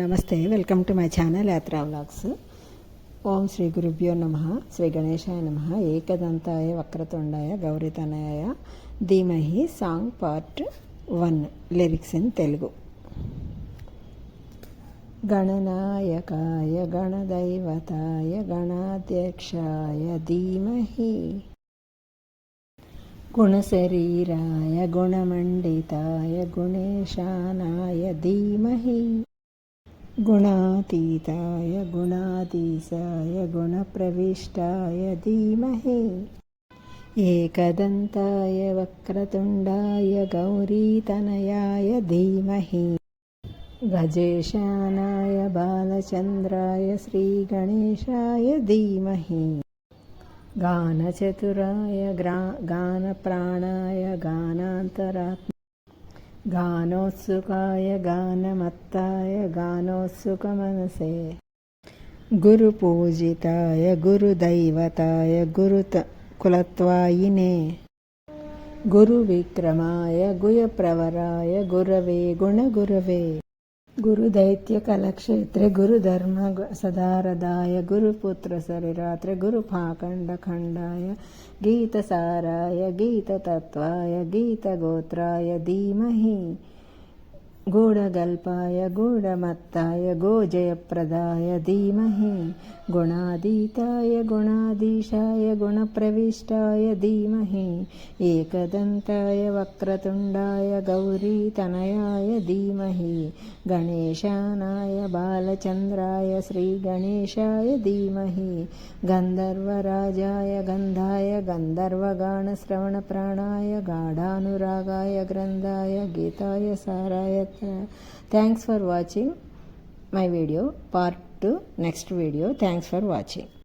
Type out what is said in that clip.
నమస్తే welcome to my channel Yatra vlogs ఓం శ్రీ గురుభ్యో నమ శ్రీ గణేశాయ నమ ఏకదంతాయ వక్రతుండాయ గౌరీతనయాయ ధీమహి song part one lyrics in Telugu గణనాయకాయ గణదైవతాయ గణాధ్యక్షాయ ధీమహి గుణశరీరాయ గుణమండితాయ గుణేశానాయ ధీమహి गुणातीताय गुणातीसाय गुणप्रविष्टाय धीमहि एकदन्ताय वक्रतुण्डाय गौरीतनयाय धीमहि गजेशानाय बालचन्द्राय श्रीगणेशाय धीमहि गानचतुराय ग्रा गानप्राणाय गानान्तरात्म గానోత్సుకాయ గానమత్తాయ గానోత్సుకమనసే గురుపూజితాయ గురుదైవతాయ గురుత కులత్వాయినే గురువిక్రమాయ గుయప్రవరాయ గురవే గుణగురవే गुरुदैत्यकलक्षेत्रे गुरुधर्म सदारदाय गुरुपुत्र सरिरात्रे गुरुपाखण्डखण्डाय गीतसाराय गीततत्त्वाय गीतगोत्राय धीमहि गूढगल्पाय गूढमत्ताय गोजयप्रदाय धीमहि गुणातीताय गुणाधीशाय गुणप्रविष्टाय धीमहि एकदन्ताय वक्रतुण्डाय गौरीतनयाय धीमहि गणेशानाय बालचन्द्राय श्रीगणेशाय धीमहि गन्धर्वराजाय गन्धाय गन्धर्वगानश्रवणप्राणाय गाढानुरागाय ग्रन्थाय गीताय साराय Thanks for watching my video, part 2, next video. Thanks for watching.